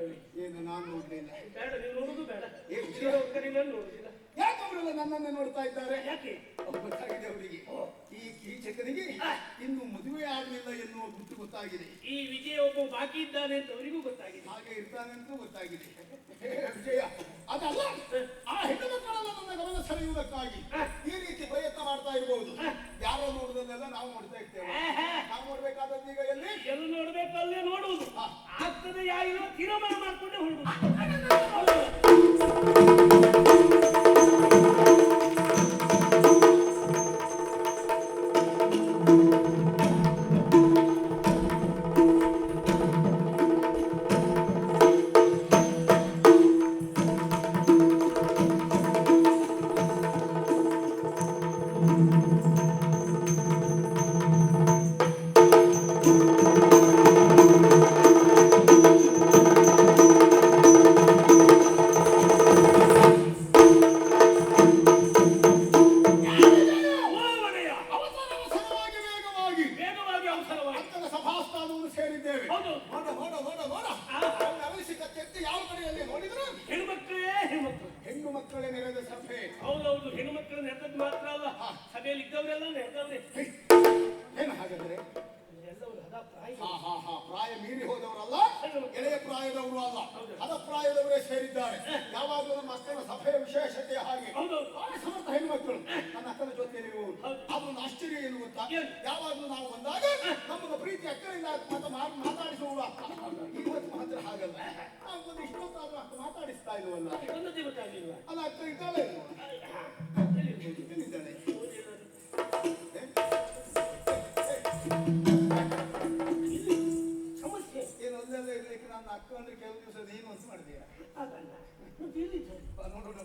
ಹೇಳಿ ಏನು ನಾನು ನೋಡಲಿಲ್ಲ. ಬೇಡ ನೀವು ನೋಡುದು ಬೇಡ. ಏ, ವಿಷಯ ಹೋಗ್ತಾರೆ ನಾನು ನೋಡುದಿಲ್ಲ. ಅವರೆಲ್ಲ ನನ್ನನ್ನೇ ನೋಡ್ತಾ ಇದ್ದಾರೆ. ಯಾಕೆ? ಗೊತ್ತಾಗಿದೆ ಅವರಿಗೆ ಈ ಕೀಚಕನಿಗೆ ಇನ್ನು ಮದುವೆ ಆಗಲಿಲ್ಲ ಎನ್ನುವ ಗುಟ್ಟು ಗೊತ್ತಾಗಿದೆ. ಈ ವಿಜಯ ಒಬ್ಬ ಬಾಕಿ ಇದ್ದಾನೆ ಅಂತ ಅವರಿಗೂ ಗೊತ್ತಾಗಿದೆ. ಹಾಗೆ ಇರ್ತಾನೆ ಅಂತ ಗೊತ್ತಾಗಿದೆ. ವಿಜಯ ಅದಲ್ಲ. ಆ ಹೆಣ್ಣು ಮಕ್ಕಳೆಲ್ಲ ನನ್ನ ಗಮನ ಸೆಳೆಯುವುದಕ್ಕಾಗಿ ಈ ರೀತಿ ಪ್ರಯತ್ನ ಮಾಡ್ತಾ ಇರಬಹುದು ಯಾರೋ ನೋಡುದನ್ನೆಲ್ಲ ನಾವು ನೋಡ್ತಾ ಇರ್ತೇವೆ. ನಾವು ನೋಡ್ಬೇಕಾದದ್ದು ಈಗ ಎಲ್ಲಿ? ಎಲ್ಲಿ ನೋಡ್ಬೇಕು ಅಲ್ಲೇ ನೋಡುವುದು. ಆಗ್ತದೆ ಯಾರಿಗೂ ತೀರ್ಮಾನ ಮಾಡ್ಕೊಂಡೆ ಹೊರಡುದು ಯಾವಾಗಲೂ ನಾವು ಬಂದಾಗ ನಮ್ಮ ಪ್ರೀತಿ ಅಕ್ಕನಿಂದ ಇಲ್ಲ ಮಾಡ್- ಮಾತಾಡಿಸುವವರು ಇವತ್ತು ಮಾತ್ರ ಹಾಗಲ್ಲ. ನಾವು ಒಂದು ಇಷ್ಟೊತ್ತಾದ್ರೂ ಅಕ್ಕ ಮಾತಾಡಿಸ್ತಾ ಇಲ್ವಲ್ಲ? ಅಲ್ಲ ಅಕ್ಕ ಇದ್ದಾಳೆ. ಇದ್ದಾಳೆ ಎಲ್ಲಿದ್ದಾಳೆ? ಏ? ಸಮಸ್ಯೆ. ಏನು ಅಲ್ಲೆಲ್ಲ ಇರ್ಲಿಕ್ಕೆ ನನ್ನ ಅಕ್ಕ ಅಂದ್ರೆ ಕೆಲವು ದಿವಸ ನೀನು ಅಂತ ಮಾಡಿದೀಯ? ನೋಡೋಣ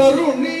தருணி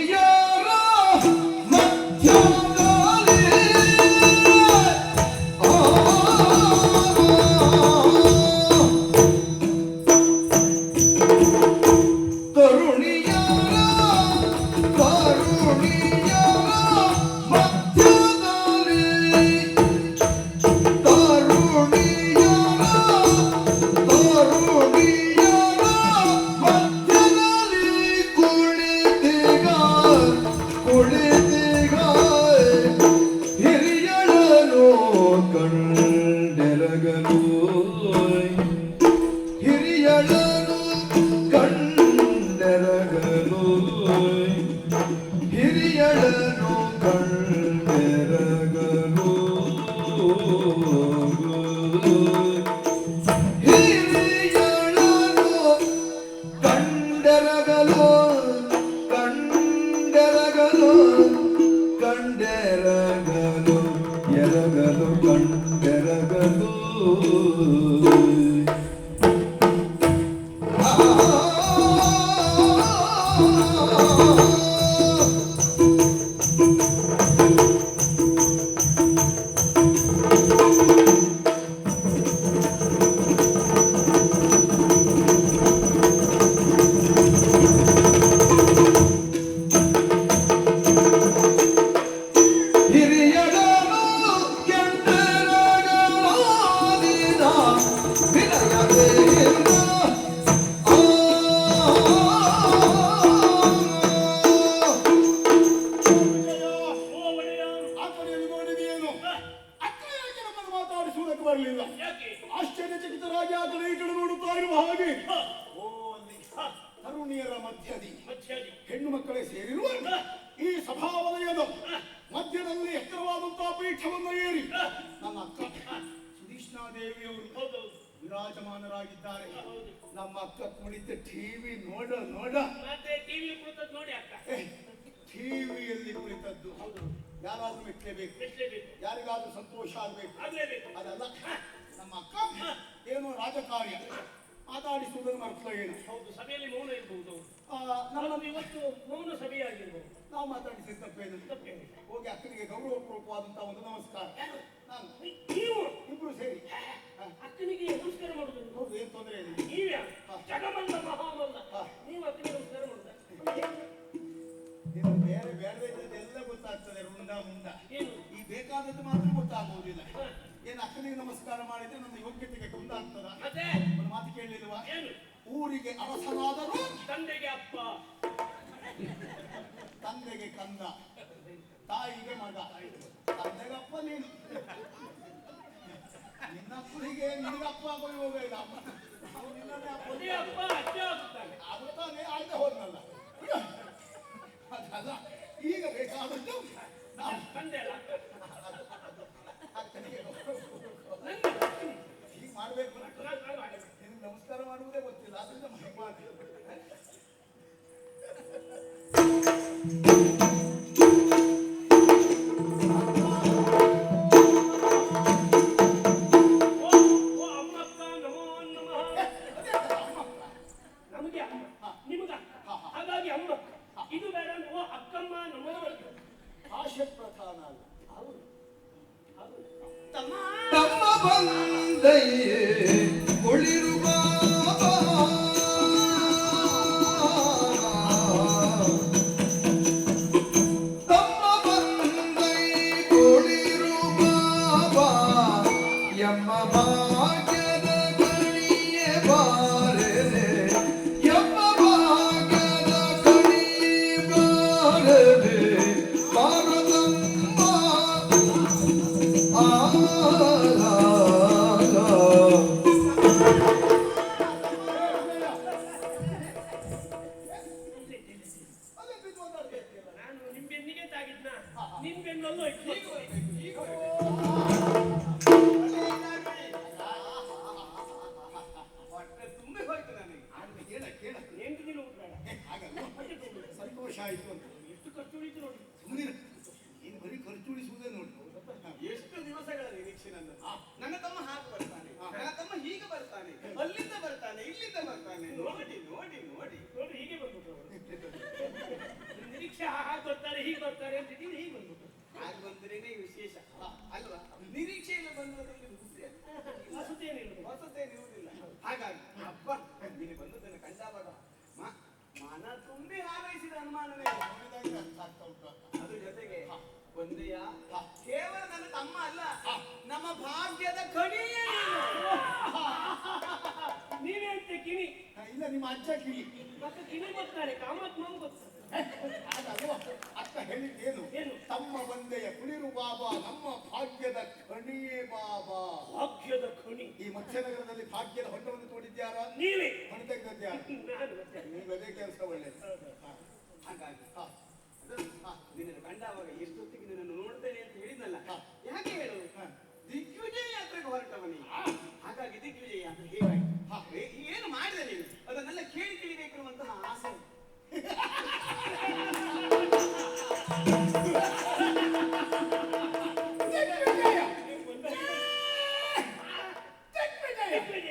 ಹೆಣ್ಣು ಮಕ್ಕಳೇ ಸೇರಿರುವ ಈ ಸಭಾವಲಯದ ಮಧ್ಯದಲ್ಲಿ ಎತ್ತರವಾದಂತಹ ಪೀಠವನ್ನು ಏರಿ ನನ್ನ ಅಕ್ಕ ಸುಧೀಶ್ನಾ ದೇವಿ ಅವರು ವಿರಾಜಮಾನರಾಗಿದ್ದಾರೆ. ನಮ್ಮ ಅಕ್ಕ ಕುಳಿತ ಟಿವಿ ನೋಡ ನೋಡ. ಟಿವಿಯಲ್ಲಿ ಕುಳಿತದ್ದು ಹೌದು. ಯಾರಾದ್ರೂ ಮೆಚ್ಚಲೇಬೇಕು. ಯಾರಿಗಾದ್ರೂ ಸಂತೋಷ ಆಗ್ಬೇಕು. ಅದಲ್ಲ ನಮ್ಮ ಅಕ್ಕ ಏನು ರಾಜಕಾರ್ಯ. ಮಾತಾಡಿಸುವುದನ್ನು ಮರೆತೋಣ ಹೌದು ಸಭೆಯಲ್ಲಿ ಮೌನ ಇರಬಹುದು ನಮ್ಮ ಇವತ್ತು ಮೌನ ಸಭೆಯಾಗಿರ್ಬೋದು. ನಾವು ಮಾತಾಡಿಸಿದ ತಪ್ಪೇನು ತಪ್ಪೇ ಹೋಗಿ ಅಕ್ಕನಿಗೆ ಗೌರವಪೂರ್ವಕವಾದಂತಹ ಒಂದು ನಮಸ್ಕಾರ. ನಾನು. ನೀವು? ಇಬ್ರು ಸೇರಿ. ಅಕ್ಕನಿಗೆ ನಮಸ್ಕಾರ ಮಾಡುದು ಹೌದು ಏನು ತೊಂದರೆ ಇಲ್ಲ. ನೀವ್ಯಾ? ಜಗಮಲ್ಲ ಮಹಾಮಲ್ಲ ನೀವು ಅಕ್ಕನಿಗೆ ನಮಸ್ಕಾರ ಮಾಡುದ ಬೇರೆ ಬೇರೆ ಎಲ್ಲ ಗೊತ್ತಾಗ್ತದೆ ಮುಂದ ಮುಂದ ಏನು? ಈ ಬೇಕಾದದ್ದು ಮಾತ್ರ ಗೊತ್ತಾಗುವುದಿಲ್ಲ. ಏನು ಅಕ್ಕನಿಗೆ ನಮಸ್ಕಾರ ಮಾಡಿದ್ರೆ ನನ್ನ ಯೋಗ್ಯತೆಗೆ ಕುಂದ ಆಗ್ತದ ಮಾತು ಕೇಳಿರುವ ಏನು ಊರಿಗೆ ಅವಸರಾದರೂ ತಂದೆಗೆ ಅಪ್ಪ ತಂದೆಗೆ ಕಂದ ತಾಯಿಗೆ ಮಗ ತಂದೆಗೆ ಅಪ್ಪ ನೀನು ನಿನ್ನ ಅಪ್ಪನಿಗೆ ನಿನ್ನ ಅಪ್ಪ ಆಗೋಗಿ ಹೋಗಿಲ್ಲ ಅಪ್ಪ ನಿನ್ನೇ ಅಪ್ಪ ಆಗುತ್ತಾನೆ ಆಗದೆ ಹೋದ್ನಲ್ಲ ಅದಲ್ಲ ಈಗ ಬೇಕಾದದ್ದು ತಂದೆ ಅಲ್ಲ ಹೀಗೆ ಮಾಡಬೇಕು. ನಿಮ್ಗೆ ನಮಸ್ಕಾರ ಮಾಡುವುದೇ ಗೊತ್ತಿಲ್ಲ ಅದರಿಂದ ನಿನ್ ಬೆನ್ನಲ್ಲೂ ಕೇವಲ ನನ್ನ ತಮ್ಮ ಅಲ್ಲ ನಮ್ಮ ಭಾಗ್ಯದ ಕಣಿಯೇ ನೀನೇ. ಅಂತ ಕಿಣಿ. ಇಲ್ಲ ನಿಮ್ಮ ಅಜ್ಜ ಕಿಣಿ. ಮತ್ತೆ ಕಿಣಿ ಬರ್ತಾರೆ ಕಾಮತ್ ಮಂಗ್ ಗೊತ್ತು ಅದಲ್ವಾ ಅಕ್ಕ ಹೇಳಿದ್ ಏನು? ತಮ್ಮ ಬಂದೆಯ ಕುಳಿರು ಬಾಬಾ ನಮ್ಮ ಭಾಗ್ಯದ ಕಣಿ ಬಾಬಾ. ಭಾಗ್ಯದ ಕಣಿ. ಈ ಮತ್ಸ್ಯನಗರದಲ್ಲಿ ಭಾಗ್ಯದ ಹೊಟ್ಟವನ್ನು ತೋಡಿದ್ಯಾರ? ನೀವೇ? ಹೊಣೆ ತೆಗೆದದ್ಯಾರ? ನೀವದೇ ಕೆಲಸ ಒಳ್ಳೆಯದು ಹಾಗಾಗಿ ನಿನ್ನ ಕಂಡಾವಾಗ ಎಷ್ಟೊತ್ತಿಗೆ ನಿನ್ನನ್ನು ನೋಡ್ತೇನೆ ಅಂತ ಹೇಳಿದ್ನಲ್ಲ. ಯಾಕೆ ಹೇಳು ದಿಗ್ವಿಜಯ ಯಾತ್ರೆಗೆ ಹೊರಟವನಿ. ಹಾಗಾಗಿ ದಿಗ್ವಿಜಯ ಯಾತ್ರೆ ಹೇಗಾಯ್ತು? ಏನು ಮಾಡಿದೆ ನೀನು? ಅದನ್ನೆಲ್ಲ ಕೇಳಿ ತಿಳಿಬೇಕಿರುವಂತಹ ಆಸೆ. ದಿಗ್ವಿಜಯ! ದಿಗ್ವಿಜಯ!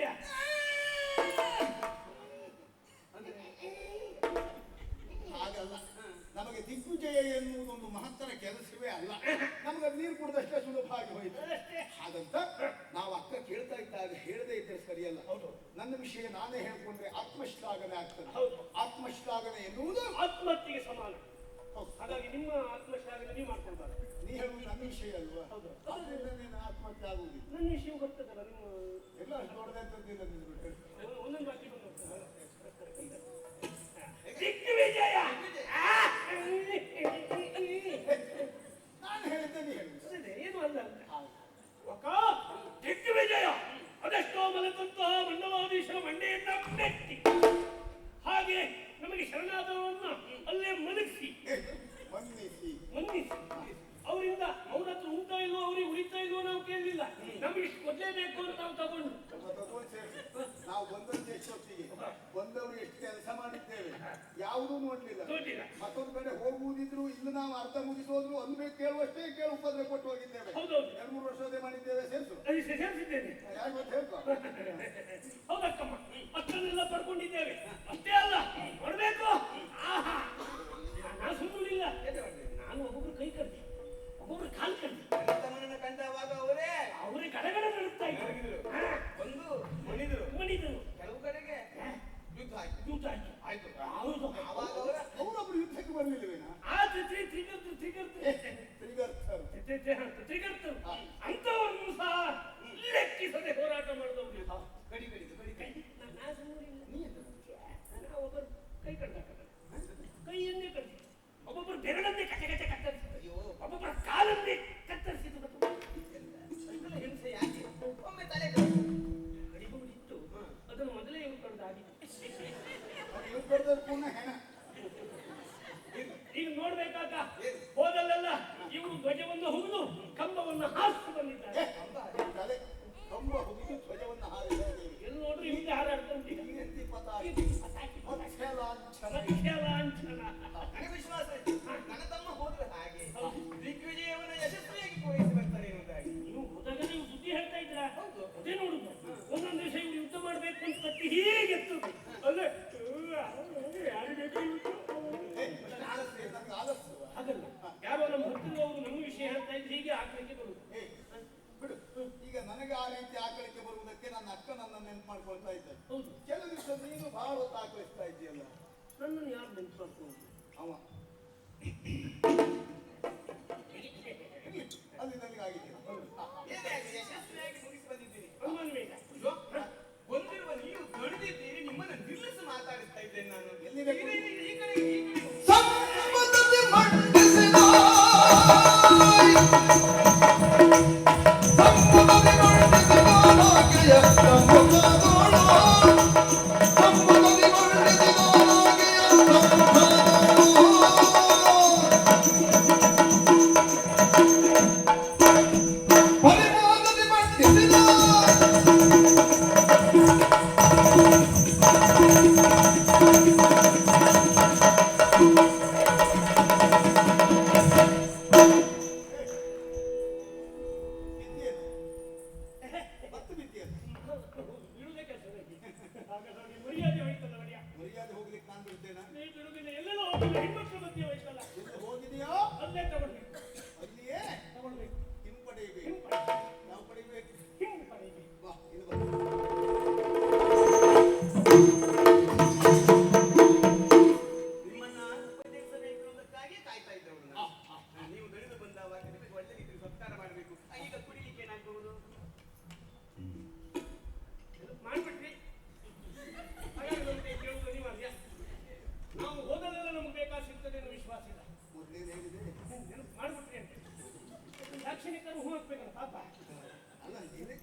ವಿಷಯ ನಾನೇ ಹೇಳ್ಕೊಂಡ್ರೆ ಆತ್ಮಶ್ಲಾಘನೆ ಆಗ್ತದೆ. ಹೌದು. ಆತ್ಮಶ್ಲಾಘನೆ ಎನ್ನುವುದು ಆತ್ಮಹತ್ಯೆಗೆ ಸಮಾನ. 你想问你能不？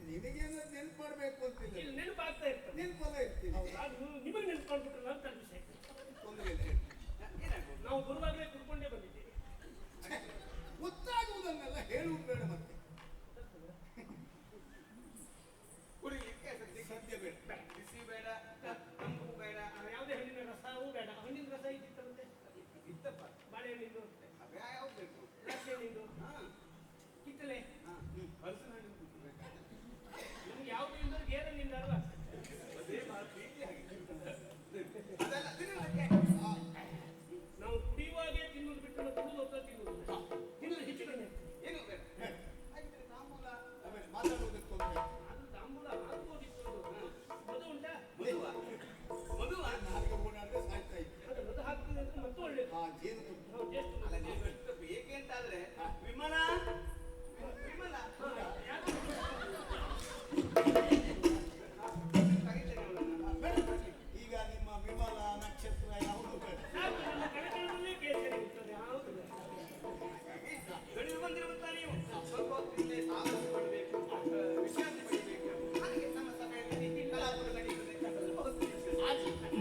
ನಿನಗೇನು ನೆನ್ಪು ಮಾಡ್ಬೇಕು ಅಂತಿಲ್ಲ ಇಲ್ಲಿ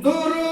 Duro.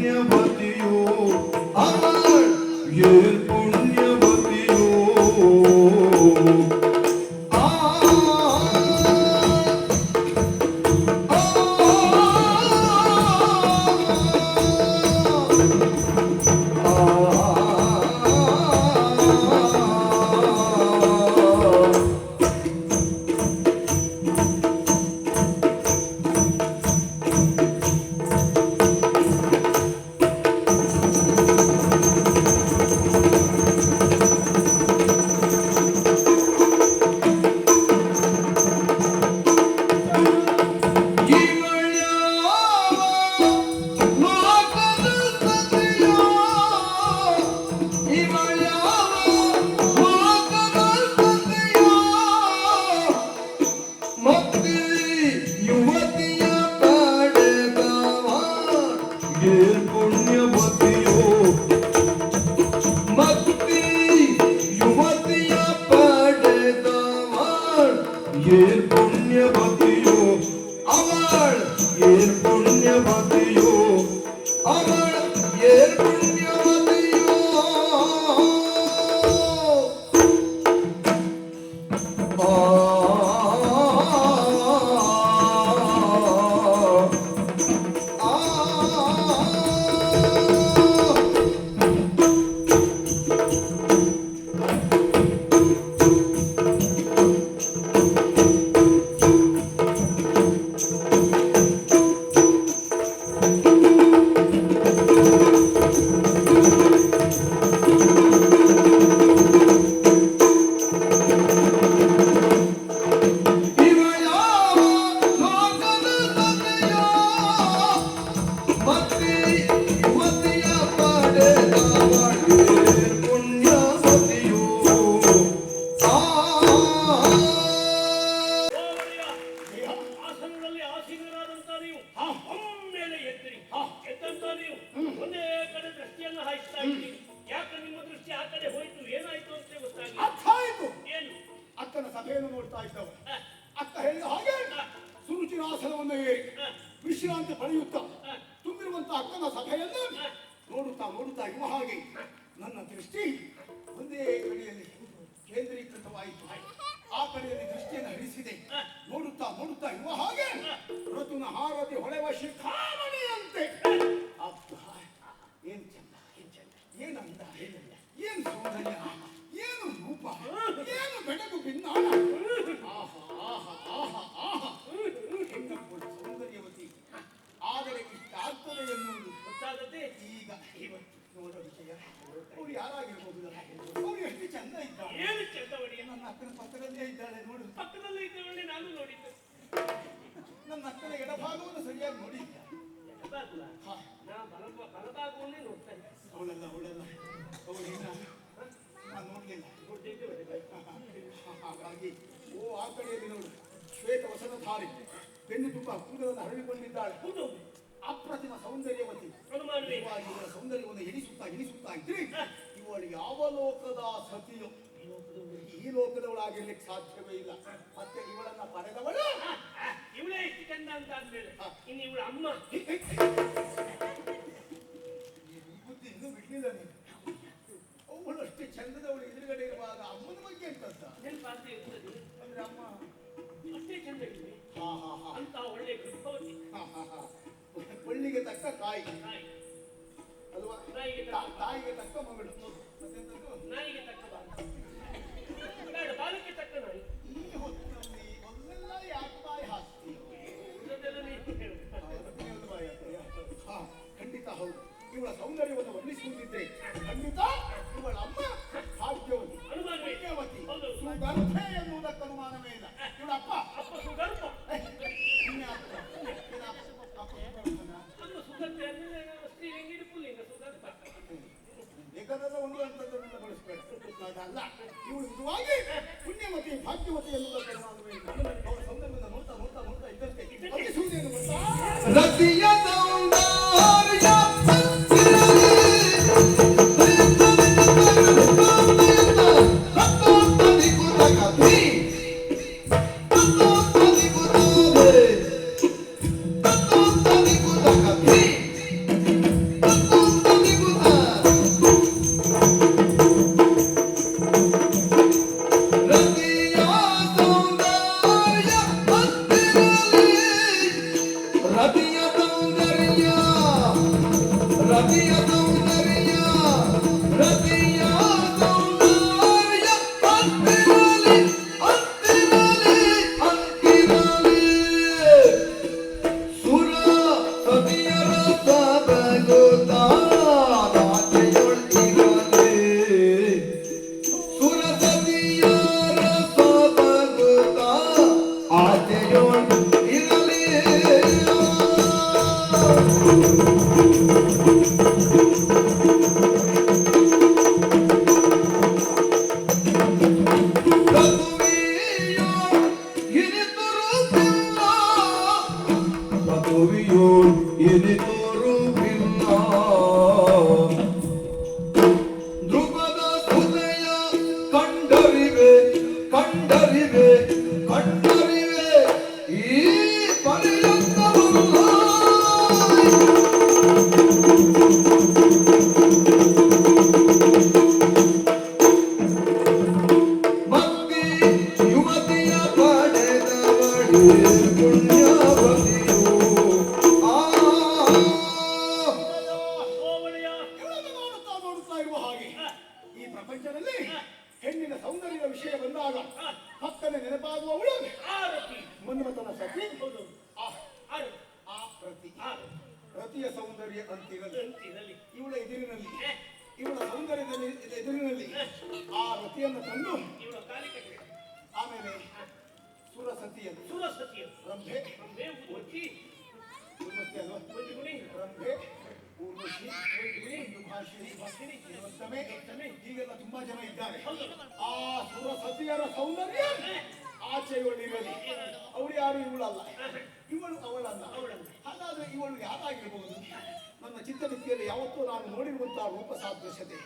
ಏರ್ ಪುಣ್ಯವತಿಯೋ ಅವಳ್ ಏರ್ ಪುಣ್ಯವತಿಯೋ ಅಕ್ಕನ ಸಭೆಯನ್ನು ನೋಡುತ್ತಾ ನೋಡುತ್ತಾ ಇರುವ ಹಾಗೆ ನನ್ನ ದೃಷ್ಟಿ ಒಂದೇ ಕಡೆಯಲ್ಲಿ ಕೇಂದ್ರೀಕೃತವಾಯಿತು ಆ ಕಡೆಯಲ್ಲಿ ದೃಷ್ಟಿಯನ್ನು ಹರಿಸಿದೆ ನೋಡುತ್ತಾ ನೋಡುತ್ತಾ ಇರುವ ಹಾಗೆ ಋತುನ ಹಾರತಿ ಹೊಳೆವ ಶಿಖಾಮಣಿಯಂತೆ ಅಬ್ಬಾ, ಏನ್ ಚಂದ ಏನ್ ಚಂದ ಏನ್ ಅಂದ ಏನ್ ಸೌಂದರ್ಯ ಏನು ರೂಪ ಏನು ಬೆಳಗು ಭಿನ್ನಾಣ ಆಹಾ ಆಹಾ ಆಹಾ ಆಹಾ ಹೆಣ್ಣಪ್ಪಳು ಸೌಂದರ್ಯವತಿ ಆದರೆ ಇಷ್ಟ ಆಗ್ತದೆ ಎನ್ನುವುದು ಗೊತ್ತಾಗತ್ತೆ ಈಗ ಇವತ್ತು ನೋಡೋ ವಿಷಯ. ಅವ್ರು ಯಾರಾಗಿರ್ಬೋದು ಅವ್ರು ಎಷ್ಟು ಚಂದ ಇದ್ದಾಳೆ ಏನು ಚಂದವಳಿ ನನ್ನ ಅಕ್ಕನ ಪಕ್ಕದಲ್ಲೇ ಇದ್ದಾಳೆ ನೋಡು. ಪಕ್ಕದಲ್ಲೇ ಇದ್ದವನ್ನೇ ನಾನು ನೋಡಿದ್ದೆ. ನನ್ನ ಅಕ್ಕನ ಎಡಭಾಗವನ್ನು ಸರಿಯಾಗಿ ನೋಡಿ ಗೊತ್ತಾಗ್ಲ ಹಾ. ನಾ ಬಲ ಬಲಭಾಗವನ್ನೇ ನೋಡ್ತಾ ಇದ್ದೆ. ಅವಳಲ್ಲ ಅವಳಲ್ಲ. ಅವಳೇನ ನಾನು ನೋಡ್ಲಿಲ್ಲ. ಹಾಗಾಗಿ ಓ ಆ ಕಡೆಯಲ್ಲಿ ನೋಡು. ಶ್ವೇತ ವಸನಧಾರಿ ಬೆನ್ನು ತುಂಬ ಕೂದಲನ್ನು ಹರಡಿಕೊಂಡಿದ್ದಾಳೆ. ಹೌದು ಅಪ್ರತಿಮ ಸೌಂದರ್ಯವತಿ ಇವಳ ಸೌಂದರ್ಯವನ್ನು ಎಣಿಸುತ್ತಾ ಎಣಿಸುತ್ತಾ ಇದ್ರೆ. ಇವಳು ಯಾವ ಲೋಕದ ಸತಿಯು ಈ ಲೋಕದವಳಾಗಿರ್ಲಿಕ್ಕೆ ಸಾಧ್ಯವೇ ಇಲ್ಲ. ಮತ್ತೆ ಇವಳನ್ನ ಪಡೆದವಳು? ಇವಳೇ ಎಷ್ಟು ಚಂದ ಅಂತ ಅಂದ್ರೆ ಇನ್ನು ಇವಳ ಅಮ್ಮ. ಬುದ್ಧಿ ಇನ್ನೂ ಬಿಡ್ಲಿಲ್ಲ ನೀನು. ಅವಳು ಅಷ್ಟೇ ಚಂದದವಳು ಎದುರುಗಡೆ ಇರುವಾಗ ಅಮ್ಮನ ಬಗ್ಗೆ ಇರ್ತದೆ ಅಂದ್ರೆ ಅಮ್ಮ. ಅಷ್ಟೇ ಚಂದ ಹಾ ಹಾ ಹಾ. ಅಂತ ಒಳ್ಳೆ ಗರ್ಭವತಿ. ಹಾ, ಹಾ, ಹಾ. ಒಳ್ಳಿಗೆ ತಕ್ಕ ತಾಯಿ. ನಾಯಿ ಅಲ್ವಾ ತಾಯಿಗೆ ತಕ್ಕ ತಾ- ತಾಯಿಗೆ ತಕ್ಕ ಮಗಳು. ಮತ್ತೆಂತದ್ದು? ನಾಯಿಗೆ ತಕ್ಕ ಬಾಲಕ್ಕೆ ತಕ್ಕ ನಾಯಿ. ಆಮೇಲೆ ಸುರಸತಿಯನ್ನು ಸುರಸತಿಯ ರಂಭೆ. ಅಂಬೆ ಉದ್ವತಿ ಉರ್ವಶಿ ಅಲ್ವಾ? ರಂಭೆ ಊರ್ವಶಿ ಭಾಷಿಣಿ ಹೀಗೆಲ್ಲ ತುಂಬಾ ಜನ ಇದ್ದಾರೆ. ಆ ಸುರಸತಿಯರ ಸೌಂದರ್ಯ ಆಚೆಯೊಳಿರಲಿ. ಅವಳು ಯಾರು ಇವಳಲ್ಲ? ಇವಳು ಅವಳಲ್ಲ. ಹಾಗಾದ್ರೆ ಇವಳು ಯಾರಾಗಿರ್ಬಹುದು ನನ್ನ ಚಿತ್ತವೃತ್ತಿಯಲ್ಲಿ ಯಾವತ್ತೂ ನಾನು ನೋಡಿರುವಂತಹ ರೂಪ ಸಾದೃಶ್ಯತೆ.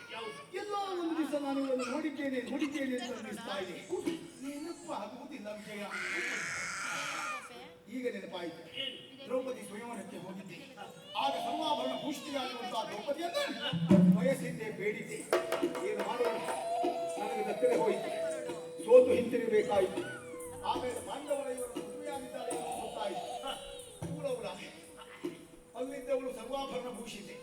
ಎಲ್ಲ ಒಂದು ದಿವಸ ನಾನು ಇವಳನ್ನು ನೋಡಿದ್ದೇನೆ ನೋಡಿದ್ದೇನೆ ಅಂತ ಅನ್ನಿಸ್ತಾ ಇದೆ. ನೆನಪಾಗುವುದಿಲ್ಲ ವಿಜಯ. ಈಗ ನೆನಪಾಯಿತು. ದ್ರೌಪದಿ ಸ್ವಯಂವರಕ್ಕೆ ಹೋಗಿದ್ದೆ. ಆಗ ಸರ್ವಾಭರಣ ಭೂಷಿತೆಯಾಗಿರುವಂತಹ ದ್ರೌಪದಿಯನ್ನು ಬಯಸಿದ್ದೆ ಬೇಡಿದ್ದೆ. ಏನು ಮಾಡೋಣ? ನನಗೆ ದತ್ತರೆ ಹೋಯಿತು. ಸೋತು ಹಿಂತಿರುಗಬೇಕಾಯಿತು. ಆಮೇಲೆ ಸರ್ವಾಭರಣ ಭೂಷಿತೆ